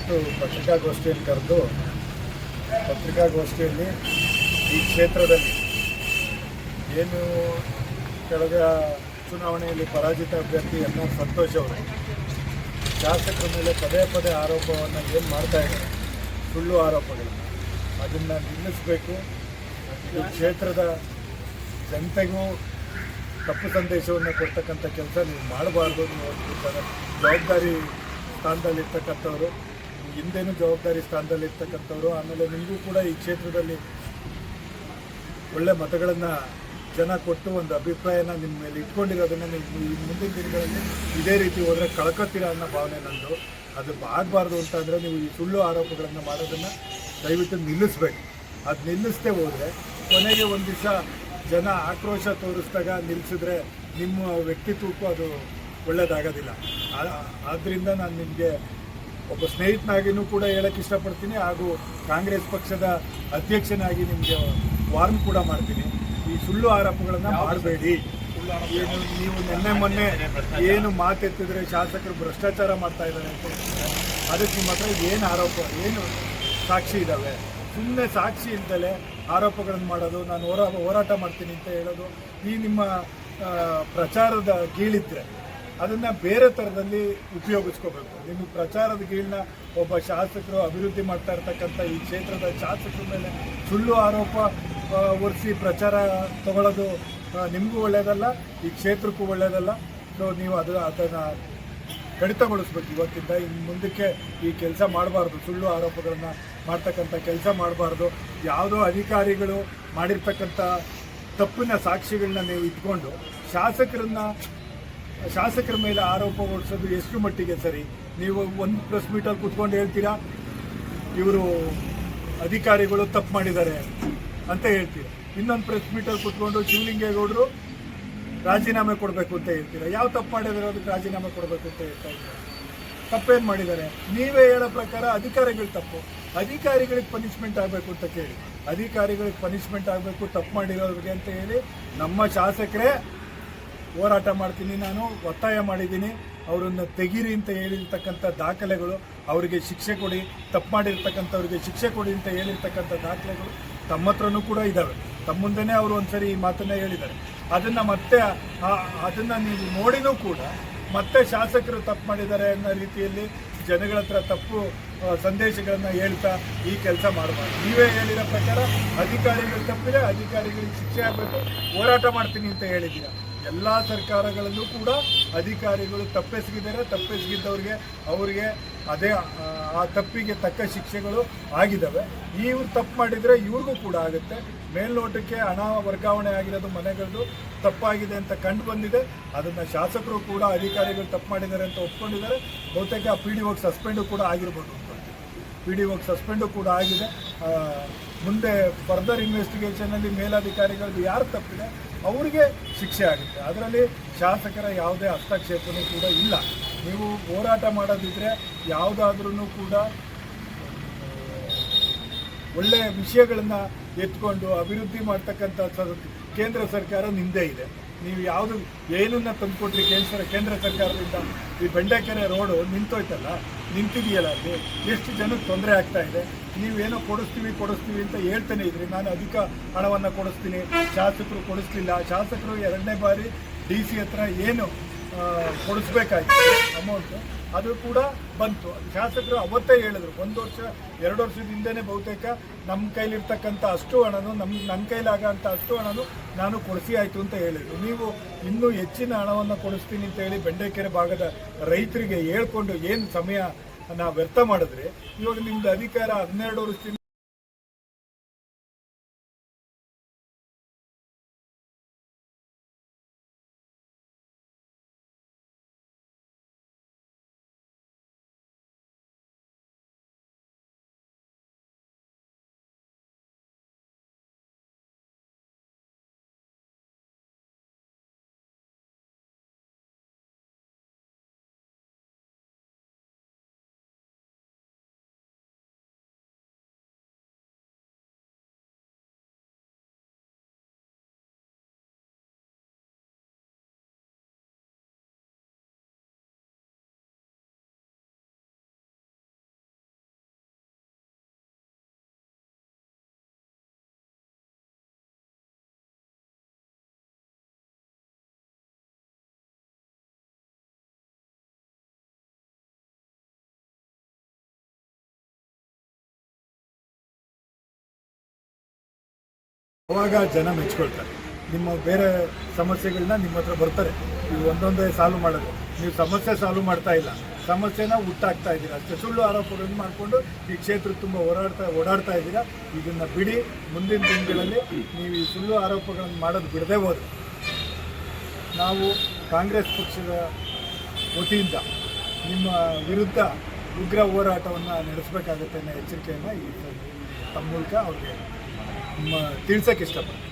ಇವತ್ತು ಪತ್ರಿಕಾಗೋಷ್ಠಿಯನ್ನು ಕರೆದು ಪತ್ರಿಕಾಗೋಷ್ಠಿಯಲ್ಲಿ ಈ ಕ್ಷೇತ್ರದಲ್ಲಿ ಏನು ಕಳೆದ ಚುನಾವಣೆಯಲ್ಲಿ ಪರಾಜಿತ ಅಭ್ಯರ್ಥಿ ಎನ್ ಆರ್ ಸಂತೋಷ್ ಅವರು ಶಾಸಕರ ಮೇಲೆ ಪದೇ ಪದೇ ಆರೋಪವನ್ನು ಏನು ಮಾಡ್ತಾ ಇದ್ದಾರೆ? ಸುಳ್ಳು ಆರೋಪಗಳು. ಅದನ್ನು ನಿಲ್ಲಿಸಬೇಕು. ಈ ಕ್ಷೇತ್ರದ ಜನತೆಗೂ ತಪ್ಪು ಸಂದೇಶವನ್ನು ಕೊಡ್ತಕ್ಕಂಥ ಕೆಲಸ ನೀವು ಮಾಡಬಾರ್ದು ಜನ- ಜವಾಬ್ದಾರಿ ಸ್ಥಾನದಲ್ಲಿರ್ತಕ್ಕಂಥವ್ರು. ಹಿಂದೆನೂ ಜವಾಬ್ದಾರಿ ಸ್ಥಾನದಲ್ಲಿ ಇರ್ತಕ್ಕಂಥವ್ರು, ಆಮೇಲೆ ನಿಮಗೂ ಕೂಡ ಈ ಕ್ಷೇತ್ರದಲ್ಲಿ ಒಳ್ಳೆ ಮತಗಳನ್ನು ಜನ ಕೊಟ್ಟು ಒಂದು ಅಭಿಪ್ರಾಯನ ನಿಮ್ಮ ಮೇಲೆ ಇಟ್ಕೊಂಡಿರೋದನ್ನು ನೀವು ಈ ಮುಂದಿನ ದಿನಗಳಲ್ಲಿ ಇದೇ ರೀತಿ ಹೋದರೆ ಕಳ್ಕೊತೀರ ಅನ್ನೋ ಭಾವನೆ ನಂದು. ಅದು ಆಗಬಾರ್ದು ಅಂತಂದರೆ ನೀವು ಈ ಸುಳ್ಳು ಆರೋಪಗಳನ್ನು ಮಾಡೋದನ್ನು ದಯವಿಟ್ಟು ನಿಲ್ಲಿಸ್ಬೇಕು ಅದು ನಿಲ್ಲಿಸದೆ ಹೋದರೆ ಕೊನೆಗೆ ಒಂದು ದಿವಸ ಜನ ಆಕ್ರೋಶ ತೋರಿಸಿದಾಗ ನಿಲ್ಲಿಸಿದ್ರೆ ನಿಮ್ಮ ವ್ಯಕ್ತಿತ್ವಕ್ಕೂ ಅದು ಒಳ್ಳೆಯದಾಗೋದಿಲ್ಲ ಆದ್ದರಿಂದ ನಾನು ನಿಮಗೆ ಒಬ್ಬ ಸ್ನೇಹಿತನಾಗಿನೂ ಕೂಡ ಹೇಳಕ್ಕೆ ಇಷ್ಟಪಡ್ತೀನಿ. ಹಾಗೂ ಕಾಂಗ್ರೆಸ್ ಪಕ್ಷದ ಅಧ್ಯಕ್ಷನಾಗಿ ನಿಮಗೆ ವಾರ್ನ್ ಕೂಡ ಮಾಡ್ತೀನಿ. ಈ ಸುಳ್ಳು ಆರೋಪಗಳನ್ನು ಮಾಡಬೇಡಿ. ಏನು ನೀವು ನಿನ್ನೆ ಮೊನ್ನೆ ಏನು ಮಾತೆತ್ತಿದ್ರೆ ಶಾಸಕರು ಭ್ರಷ್ಟಾಚಾರ ಮಾಡ್ತಾ ಇದ್ದಾರೆ ಅಂತ. ಅದಕ್ಕೆ ನಿಮ್ಮ ಹತ್ರ ಏನು ಆರೋಪ ಏನು ಸಾಕ್ಷಿ ಇದ್ದಾವೆ ಸುಮ್ಮನೆ ಸಾಕ್ಷಿ ಇಲ್ದಲೆ ಆರೋಪಗಳನ್ನು ಮಾಡೋದು ನಾನು ಹೋರಾ ಹೋರಾಟ ಮಾಡ್ತೀನಿ ಅಂತ ಹೇಳೋದು. ಈ ನಿಮ್ಮ ಪ್ರಚಾರದ ಗೀಳಿದ್ರೆ ಅದನ್ನ ಬೇರೆ ಥರದಲ್ಲಿ ಉಪಯೋಗಿಸ್ಕೋಬೇಕು. ನಿಮ್ಮ ಪ್ರಚಾರದ ಗೀಳನ್ನ ಒಬ್ಬ ಶಾಸಕರು ಅಭಿವೃದ್ಧಿ ಮಾಡ್ತಾ ಇರ್ತಕ್ಕಂಥ ಈ ಕ್ಷೇತ್ರದ ಶಾಸಕರ ಮೇಲೆ ಸುಳ್ಳು ಆರೋಪ ಒರೆಸಿ ಪ್ರಚಾರ ತಗೊಳ್ಳೋದು ನಿಮಗೂ ಒಳ್ಳೆಯದಲ್ಲ ಈ ಕ್ಷೇತ್ರಕ್ಕೂ ಒಳ್ಳೆಯದಲ್ಲ ಸೊ ನೀವು ಅದು ಅದನ್ನು ಕಡಿತಗೊಳಿಸ್ಬೇಕು ಇವತ್ತಿಂದ. ಇನ್ನು ಮುಂದಕ್ಕೆ ಈ ಕೆಲಸ ಮಾಡಬಾರ್ದು. ಸುಳ್ಳು ಆರೋಪಗಳನ್ನು ಮಾಡ್ತಕ್ಕಂಥ ಕೆಲಸ ಮಾಡಬಾರ್ದು. ಯಾವುದೋ ಅಧಿಕಾರಿಗಳು ಮಾಡಿರ್ತಕ್ಕಂಥ ತಪ್ಪಿನ ಸಾಕ್ಷಿಗಳನ್ನ ನೀವು ಇಟ್ಕೊಂಡು ಶಾಸಕರನ್ನ ಶಾಸಕರ ಮೇಲೆ ಆರೋಪ ಹೊರಿಸೋದು ಎಷ್ಟು ಮಟ್ಟಿಗೆ ಸರಿ? ನೀವು ಒಂದು ಪ್ರೆಸ್ ಮೀಟಲ್ಲಿ ಕುತ್ಕೊಂಡು ಹೇಳ್ತೀರಾ? ಇವರು ಅಧಿಕಾರಿಗಳು ತಪ್ಪು ಮಾಡಿದ್ದಾರೆ ಅಂತ ಹೇಳ್ತೀರಾ? ಇನ್ನೊಂದು ಪ್ರೆಸ್ ಮೀಟಲ್ಲಿ ಕುತ್ಕೊಂಡು ಶಿವಲಿಂಗೇಗೌಡರು ರಾಜೀನಾಮೆ ಕೊಡಬೇಕು ಅಂತ ಹೇಳ್ತೀರಾ? ಯಾವ ತಪ್ಪು ಮಾಡಿದಾರೆ ಅದಕ್ಕೆ ರಾಜೀನಾಮೆ ಕೊಡಬೇಕು ಅಂತ ಹೇಳ್ತಾ ಇದ್ದಾರೆ. ತಪ್ಪೇನು ಮಾಡಿದ್ದಾರೆ? ನೀವೇ ಹೇಳೋ ಪ್ರಕಾರ ಅಧಿಕಾರಿಗಳು ತಪ್ಪು. ಅಧಿಕಾರಿಗಳಿಗೆ ಪನಿಷ್ಮೆಂಟ್ ಆಗಬೇಕು ಅಂತ ಕೇಳಿ. ಅಧಿಕಾರಿಗಳಿಗೆ ಪನಿಷ್ಮೆಂಟ್ ಆಗಬೇಕು, ತಪ್ಪು ಮಾಡಿರೋರಿಗೆ ಅಂತ ಹೇಳಿ ನಮ್ಮ ಶಾಸಕರೇ ಹೋರಾಟ ಮಾಡ್ತೀನಿ ನಾನು, ಒತ್ತಾಯ ಮಾಡಿದ್ದೀನಿ. ಅವರನ್ನು ತೆಗೀರಿ ಅಂತ ಹೇಳಿರ್ತಕ್ಕಂಥ ದಾಖಲೆಗಳು, ಅವರಿಗೆ ಶಿಕ್ಷೆ ಕೊಡಿ, ತಪ್ಪು ಮಾಡಿರ್ತಕ್ಕಂಥವ್ರಿಗೆ ಶಿಕ್ಷೆ ಕೊಡಿ ಅಂತ ಹೇಳಿರ್ತಕ್ಕಂಥ ದಾಖಲೆಗಳು ತಮ್ಮ ಹತ್ರನೂ ಕೂಡ ಇದ್ದಾವೆ ತಮ್ಮ ಮುಂದೆನೇ ಅವರು ಒಂದ್ಸರಿ ಈ ಮಾತನ್ನು ಹೇಳಿದ್ದಾರೆ. ಅದನ್ನು ಮತ್ತೆ ಅದನ್ನು ನೀವು ನೋಡಿನೂ ಕೂಡ ಮತ್ತೆ ಶಾಸಕರು ತಪ್ಪು ಮಾಡಿದ್ದಾರೆ ಅನ್ನೋ ರೀತಿಯಲ್ಲಿ ಜನಗಳ ಹತ್ರ ತಪ್ಪು ಸಂದೇಶಗಳನ್ನು ಹೇಳ್ತಾ ಈ ಕೆಲಸ ಮಾಡಬಾರ್ದು. ನೀವೇ ಹೇಳಿರೋ ಪ್ರಕಾರ ಅಧಿಕಾರಿಗಳು ತಪ್ಪಿದೆ, ಅಧಿಕಾರಿಗಳಿಗೆ ಶಿಕ್ಷೆ ಆಗಬೇಕು, ಹೋರಾಟ ಮಾಡ್ತೀನಿ ಅಂತ ಹೇಳಿದ್ದೀರಾ? ಎಲ್ಲ ಸರ್ಕಾರಗಳಲ್ಲೂ ಕೂಡ ಅಧಿಕಾರಿಗಳು ತಪ್ಪೆಸಗಿದ್ದಾರೆ. ತಪ್ಪೆಸಗಿದ್ದವ್ರಿಗೆ ಅವರಿಗೆ ಅದೇ ಆ, ಆ ತಪ್ಪಿಗೆ ತಕ್ಕ ಶಿಕ್ಷೆಗಳು ಆಗಿದ್ದಾವೆ. ಇವ್ರು ತಪ್ಪು ಮಾಡಿದರೆ ಇವ್ರಿಗೂ ಕೂಡ ಆಗುತ್ತೆ. ಮೇಲ್ನೋಟಕ್ಕೆ ಹಣ ವರ್ಗಾವಣೆ ಆಗಿರೋದು ಮನೆಗಳದ್ದು ತಪ್ಪಾಗಿದೆ ಅಂತ ಕಂಡು ಬಂದಿದೆ. ಅದನ್ನು ಶಾಸಕರು ಕೂಡ ಅಧಿಕಾರಿಗಳು ತಪ್ಪು ಮಾಡಿದ್ದಾರೆ ಅಂತ ಒಪ್ಕೊಂಡಿದ್ದಾರೆ. ಬಹುತೇಕ ಪಿ ಡಿ ಒಗೆ ಸಸ್ಪೆಂಡು ಕೂಡ ಆಗಿರ್ಬೋದು ಪಿ ಡಿ ಒಗೆ ಸಸ್ಪೆಂಡು ಕೂಡ ಆಗಿದೆ. ಮುಂದೆ ಫರ್ದರ್ ಇನ್ವೆಸ್ಟಿಗೇಷನಲ್ಲಿ ಮೇಲಧಿಕಾರಿಗಳದ್ದು ಯಾರು ತಪ್ಪಿದೆ? ಅವರಿಗೆ ಶಿಕ್ಷೆ ಆಗುತ್ತೆ. ಅದರಲ್ಲಿ ಶಾಸಕರ ಯಾವುದೇ ಹಸ್ತಕ್ಷೇಪನೂ ಕೂಡ ಇಲ್ಲ. ನೀವು ಹೋರಾಟ ಮಾಡೋದಿದ್ರೆ ಯಾವುದಾದ್ರೂ ಕೂಡ ಒಳ್ಳೆಯ ವಿಷಯಗಳನ್ನು ಎತ್ಕೊಂಡು ಅಭಿವೃದ್ಧಿ ಮಾಡ್ತಕ್ಕಂಥ ಕೇಂದ್ರ ಸರ್ಕಾರ ನಿಂದೆ ಇದೆ. ನೀವು ಯಾವುದು ಏನನ್ನ ತಂದುಕೊಟ್ರಿ ಕೇಂದ್ರ ಕೇಂದ್ರ ಸರ್ಕಾರದಿಂದ ಈ ಬೆಂಡೆಕೆರೆ ರೋಡು ನಿಂತೋಯ್ತಲ್ಲ? ನಿಂತಿದೆಯಲ್ಲ ಅಲ್ಲಿ? ಎಷ್ಟು ಜನಕ್ಕೆ ತೊಂದರೆ ಆಗ್ತಾ ಇದೆ? ನೀವೇನೋ ಕೊಡಿಸ್ತೀವಿ ಕೊಡಿಸ್ತೀವಿ ಅಂತ ಹೇಳ್ತಾನೆ ಇದ್ರಿ. ನಾನು ಅಧಿಕ ಹಣವನ್ನು ಕೊಡಿಸ್ತೀನಿ. ಶಾಸಕರು ಕೊಡಿಸ್ಲಿಲ್ಲ. ಶಾಸಕರು ಎರಡನೇ ಬಾರಿ ಡಿ ಸಿ ಹತ್ರ ಏನು ಕೊಡಿಸ್ಬೇಕಾಗಿತ್ತು ಅಮೌಂಟು ಅದು ಕೂಡ ಬಂತು. ಶಾಸಕರು ಅವತ್ತೇ ಹೇಳಿದ್ರು. ಒಂದು ವರ್ಷ, ಎರಡು ವರ್ಷದ ಹಿಂದೆನೇ ಬಹುತೇಕ ನಮ್ಮ ಕೈಲಿರ್ತಕ್ಕಂಥ ಅಷ್ಟು ಹಣನು ನಮ್ಮ ನನ್ನ ಕೈಲಾಗಂಥ ಅಷ್ಟು ಹಣನು ನಾನು ಕೊಡಿಸಿ ಆಯಿತು ಅಂತ ಹೇಳಿದರು. ನೀವು ಇನ್ನೂ ಹೆಚ್ಚಿನ ಹಣವನ್ನು ಕೊಡಿಸ್ತೀನಿ ಅಂತ ಹೇಳಿ ಬೆಂಡೆಕೆರೆ ಭಾಗದ ರೈತರಿಗೆ ಹೇಳ್ಕೊಂಡು ಏನು ಸಮಯ ನಾವು ವ್ಯರ್ಥ ಮಾಡಿದ್ರೆ, ಇವಾಗ ನಿಮ್ದು ಅಧಿಕಾರ ಹನ್ನೆರಡು ವರ್ಷದಿಂದ ಅವಾಗ ಜನ ಮೆಚ್ಕೊಳ್ತಾರೆ. ನಿಮ್ಮ ಬೇರೆ ಸಮಸ್ಯೆಗಳನ್ನ ನಿಮ್ಮ ಹತ್ರ ಬರ್ತಾರೆ. ನೀವು ಒಂದೊಂದೇ ಸಾಲ್ವ್ ಮಾಡೋದು. ನೀವು ಸಮಸ್ಯೆ ಸಾಲ್ವ್ ಮಾಡ್ತಾ ಇಲ್ಲ. ಸಮಸ್ಯೆನ ಹುಟ್ಟಾಗ್ತಾ ಇದ್ದೀರಾ. ಅಷ್ಟೇ ಸುಳ್ಳು ಆರೋಪಗಳನ್ನು ಮಾಡಿಕೊಂಡು ಈ ಕ್ಷೇತ್ರ ತುಂಬ ಓಡಾಡ್ತಾ ಓಡಾಡ್ತಾ ಇದ್ದೀರಾ. ಇದನ್ನು ಬಿಡಿ. ಮುಂದಿನ ದಿನಗಳಲ್ಲಿ ನೀವು ಈ ಸುಳ್ಳು ಆರೋಪಗಳನ್ನು ಮಾಡೋದು ಬಿಡದೇ ಹೋದ್ರೆ ನಾವು ಕಾಂಗ್ರೆಸ್ ಪಕ್ಷದ ವತಿಯಿಂದ ನಿಮ್ಮ ವಿರುದ್ಧ ಉಗ್ರ ಹೋರಾಟವನ್ನು ನಡೆಸಬೇಕಾಗುತ್ತೆ ಅನ್ನೋ ಎಚ್ಚರಿಕೆಯನ್ನು ಈ ತಮ್ಮ ಮೂಲಕ ಅವ್ರಿಗೆ ನಮ್ಮ ತಿಳಿಸೋಕ್ಕೆ ಇಷ್ಟಪಡ್ತೀನಿ.